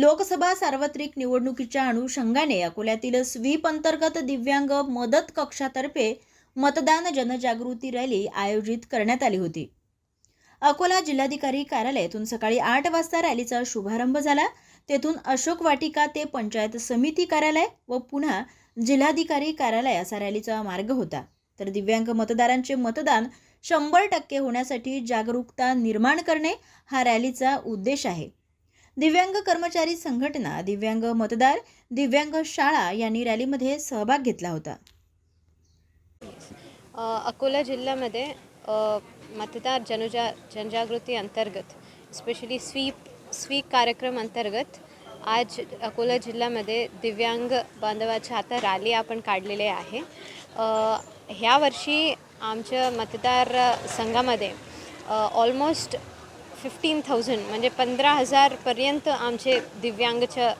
लोकसभा सार्वत्रिक निवडणुकीच्या अनुषंगाने अकोल्यातील स्वीप अंतर्गत दिव्यांग मदत कक्षातर्फे मतदान जनजागृती रॅली आयोजित करण्यात आली होती. अकोला जिल्हाधिकारी कार्यालयातून सकाळी आठ वाजता रॅलीचा शुभारंभ झाला. तेथून अशोक वाटिका ते पंचायत समिती कार्यालय व पुन्हा जिल्हाधिकारी कार्यालय असा रॅलीचा मार्ग होता. तर दिव्यांग मतदारांचे मतदान शंभर टक्के होण्यासाठी जागरूकता निर्माण करणे हा रॅलीचा उद्देश आहे. दिव्यांग कर्मचारी संघटना दिव्यांग मतदार दिव्यांग शाळा यांनी रॅलीमध्ये सहभाग घेतला होता. अकोला जिल्ह्यामध्ये मतदार जनजा जनजागृती अंतर्गत स्पेशली स्वीप स्वीप कार्यक्रम अंतर्गत आज अकोला जिल्ह्यामध्ये दिव्यांग बांधवाच्या आता रॅली आपण काढलेले आहे. ह्या वर्षी आमच्या मतदार संघामध्ये ऑलमोस्ट फिफ्टीन थाउजंड म्हणजे पंधरा हजारपर्यंत आमचे दिव्यांगच्या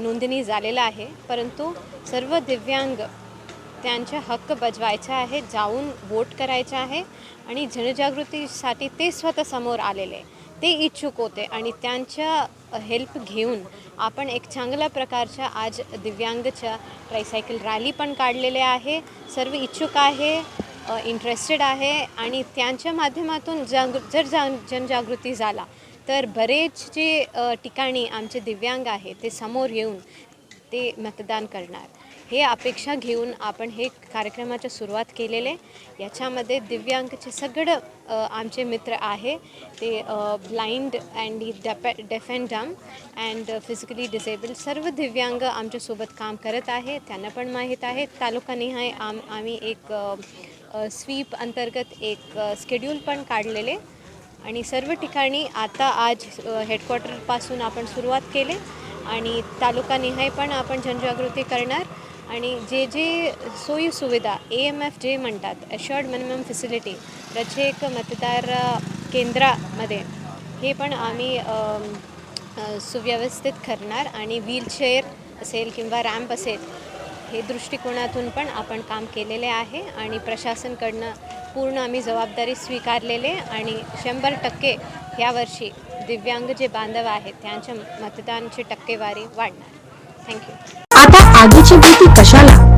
नोंदणी झालेलं आहे. परंतु सर्व दिव्यांग त्यांचे हक्क बजवायचे आहे जाऊन वोट करायचे आहे आणि जनजागृतीसाठी ते स्वतः समोर आलेले. ते इच्छुक होते आणि त्यांच्या हेल्प घेऊन आपण एक चांगल्या प्रकारच्या आज दिव्यांगच्या ट्रायसायकल रॅली पण काढलेले आहे. सर्व इच्छुक आहे. इंटरेस्टेड आहे आणि त्यांच्या माध्यमातून जाग जर जा जनजागृती झाला तर बरेच जे ठिकाणी आमचे दिव्यांग आहे ते समोर येऊन ते मतदान करणार. हे अपेक्षा घेऊन आपण हे कार्यक्रमाच्या सुरुवात केलेले. याच्यामध्ये दिव्यांगचे सगळं आमचे मित्र आहे. ते blind and deaf deaf and dumb and physically disable सर्व दिव्यांग आमच्यासोबत काम करत आहे. त्यांना पण माहीत आहे. तालुकानिहाय आम आम्ही एक स्वीप अंतर्गत एक स्केड्यूल पण काढलेले. आणि सर्व ठिकाणी आता आज हेडक्वॉर्टरपासून हेडक्वार्टरपासून आपण सुरुवात केले. आणि तालुकानिहाय पण आपण जनजागृती करणार. आणि जे जे सोयी सुविधा ए एम एफ जे म्हणतात अशर्ड मिनिमम फॅसिलिटी प्रत्येक मतदार केंद्रामध्ये हे पण आम्ही सुव्यवस्थित करणार. आणि व्हीलचेअर असेल किंवा रॅम्प असेल हे दृष्टिकोनातून पण आपण काम केलेले आहे आणि प्रशासनकडनं पूर्ण आम्ही जबाबदारी स्वीकारलेले आणि शंभर टक्के यावर्षी दिव्यांग जे बांधव आहेत त्यांच्या मतदानची टक्केवारी वाढणार. थँक्यू आता आगीची भीती कशाला?